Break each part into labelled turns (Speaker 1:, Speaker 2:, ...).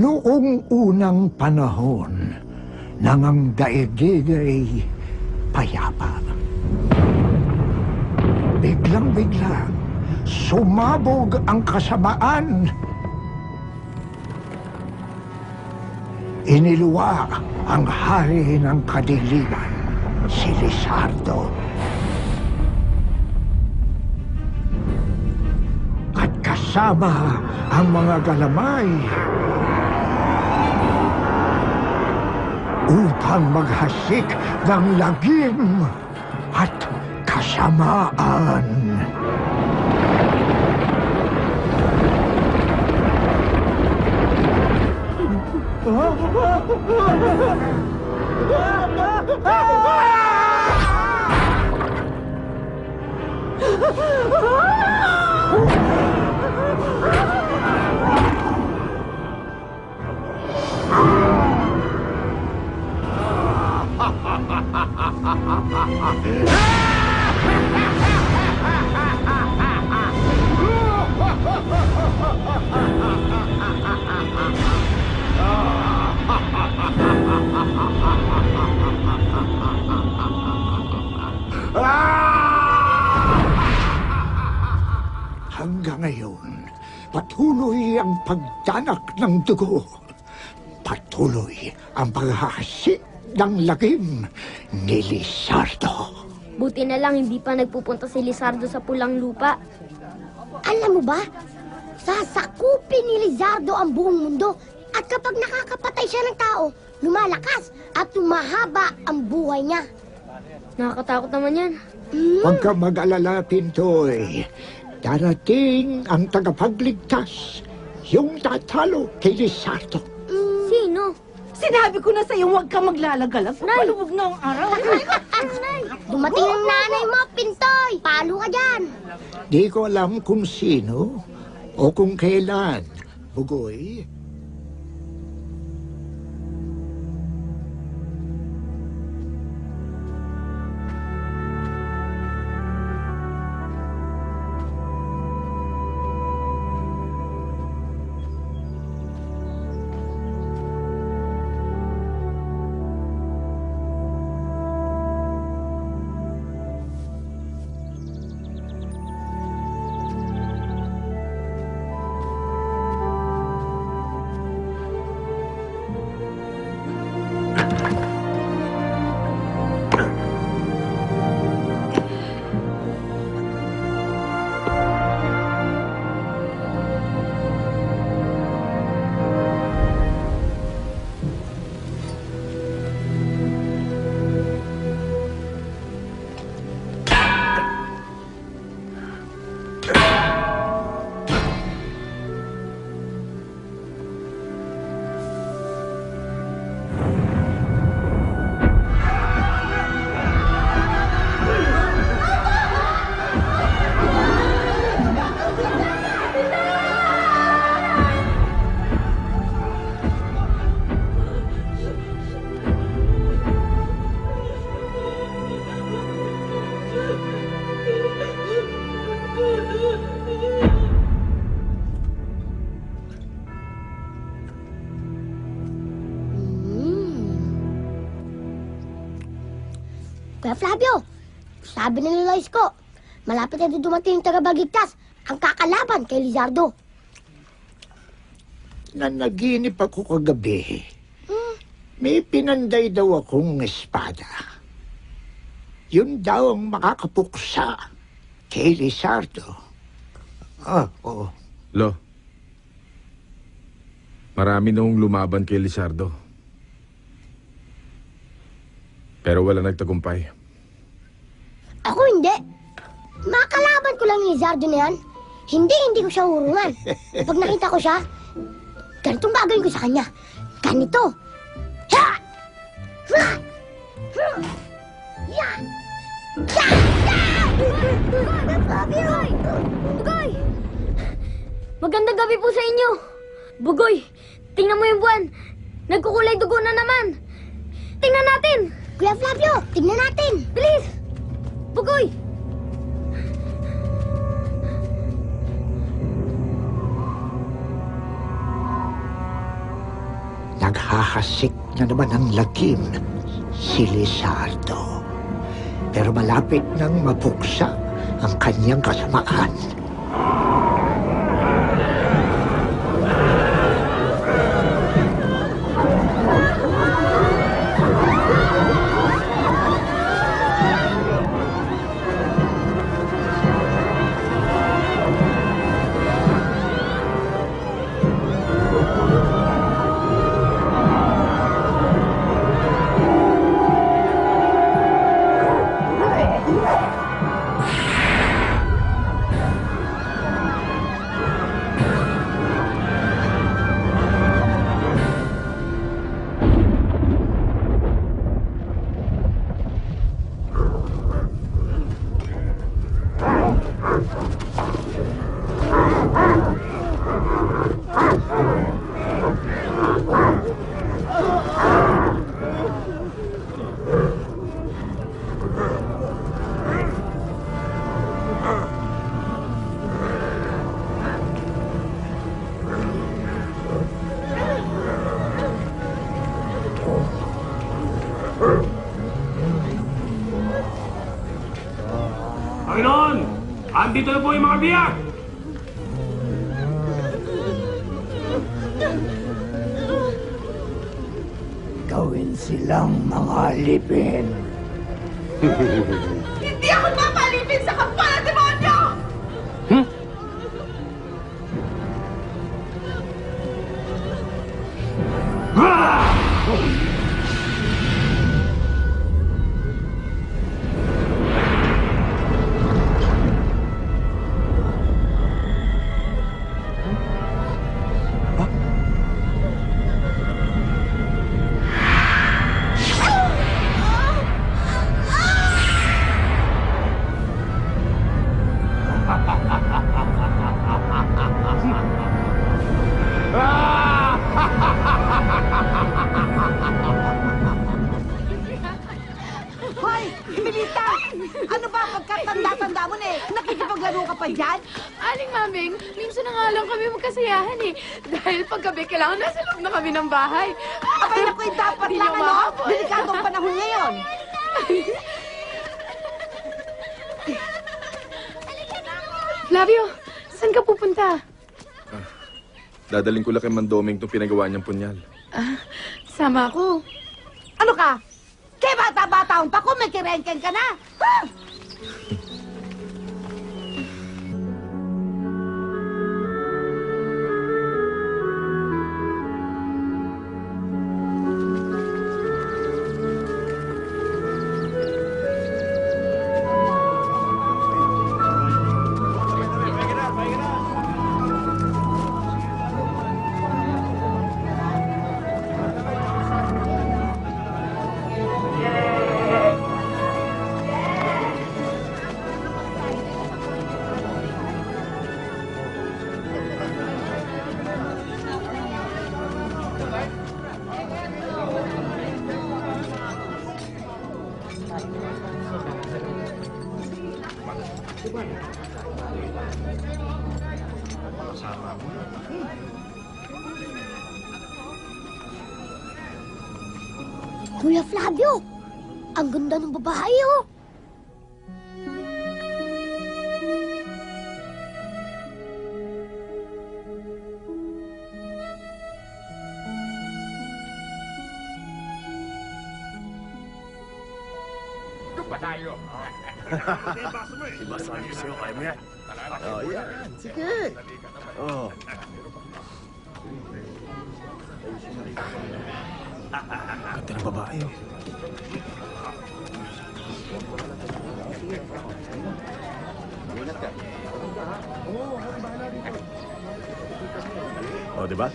Speaker 1: Noong unang panahon, nang ang daigdig ay payapa. Biglang-biglang, sumabog ang kasamaan. Iniluwa ang hari ng kadiliman, si Lizardo. At kasama ang mga galamay upang maghasik ng lagim at kasamaan. Hanggang ngayon, patuloy ang pagdanak ng dugo. Patuloy ang paghahasik ng lagim ni Lizardo.
Speaker 2: Buti na lang hindi pa nagpupunta si Lizardo sa pulang lupa.
Speaker 3: Alam mo ba, sasakupin ni Lizardo ang buong mundo at kapag nakakapatay siya ng tao, lumalakas at tumahaba ang buhay niya.
Speaker 2: Nakakatakot naman yan.
Speaker 3: Hmm?
Speaker 1: Huwag ka mag-alala, Pintoy. Darating ang tagapagligtas, yung tatalo kay Lizardo.
Speaker 2: Sino?
Speaker 4: Sinabi ko na sa'yo, huwag ka maglalagalag.
Speaker 2: Nay!
Speaker 4: Maluwag na ang araw.
Speaker 3: Dumating ang nanay mo, Pintoy! Palo ka dyan!
Speaker 1: Di ko alam kung sino o kung kailan. Bugoy,
Speaker 3: Kuya Flavio, sabi ng Lois ko, malapit na dumating yung tagabagligtas ang kakalaban kay Lizardo.
Speaker 1: Nanaginip ako kagabi. May pinanday daw akong espada. Yun daw ang makakapuksa kay Lizardo. Ah, oo.
Speaker 5: Lo, marami nung lumaban kay Lizardo. Pero wala nagtagumpay.
Speaker 3: Ako hindi. Makalaban ko lang ni Lizardo na yan. Hindi, hindi ko siya urungan. Pag nakita ko siya, ganitong gagawin ko sa kanya. Ganito. Ha! Ha! Ha! Ya! Ya!
Speaker 2: Bugoy! Bugoy! Magandang gabi po sa inyo. Bugoy, tingnan mo yung buwan. Nagkukulay dugo na naman. Tingnan natin.
Speaker 3: Kuya Flavio, tignan natin.
Speaker 2: Bilis! Bugoy!
Speaker 1: Naghahasik na naman ang lagim si Lizardo. Pero malapit nang mapuksa ang kanyang kasamaan.
Speaker 6: Andito na po yung mga biyak!
Speaker 1: Gawin silang mga alipin.
Speaker 4: Hindi ako napalipin sa kapal
Speaker 7: minsan na nga lang kami magkasayahan eh. Dahil paggabi kailangan nasa loob na kami ng bahay.
Speaker 4: Abay naku, eh, dapat lang ano? Delikadong panahon ngayon.
Speaker 7: Flavio, saan ka pupunta?
Speaker 5: Dadaling ko lang kay Mandoming itong pinagawa niyang punyal.
Speaker 7: Sama ako.
Speaker 4: Ano ka? Kaya bata-bataon pa kung may kirengken ka na. Ha?
Speaker 3: Kuya Flavio, ang ganda ng babae, oh! Doon pa tayo.
Speaker 8: Oh. Ibasa niyo sa'yo, kaya mo eh. yan. Oh, yan. Sige. Oh. Ganda ng babae, oh. Di ba?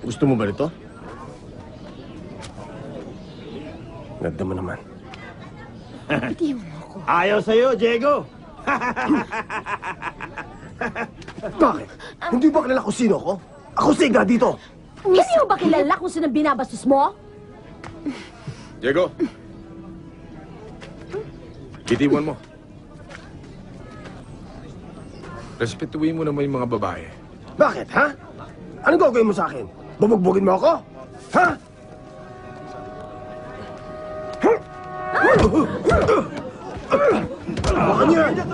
Speaker 8: Gusto mo ba nito? Ganda mo naman.
Speaker 9: Ayaw sa'yo, Diego!
Speaker 8: Bakit? Hindi ba kilala kung sino ako? Ako si Iga dito!
Speaker 10: Hindi mo ba kilala kung sino binabastos mo?
Speaker 5: Diego! Bitiwan mo. Respetuhin mo naman yung mga babae.
Speaker 8: Bakit, ha? Anong gagawin mo sa akin? Bubugbugin mo ako? Ha? Hawakan niyo yan!
Speaker 2: Mama!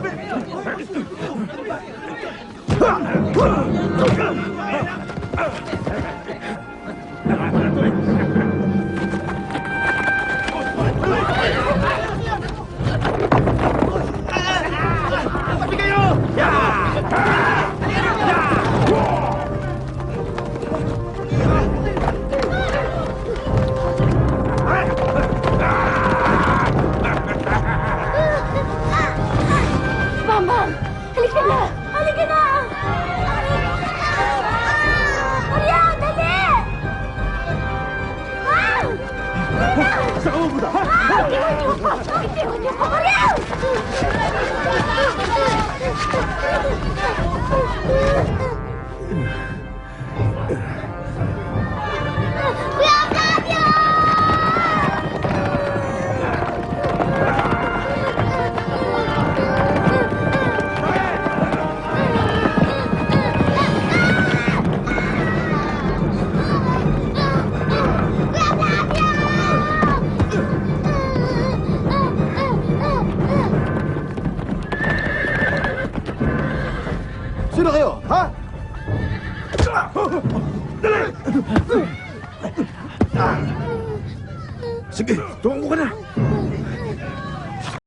Speaker 8: Saan ka mapunta,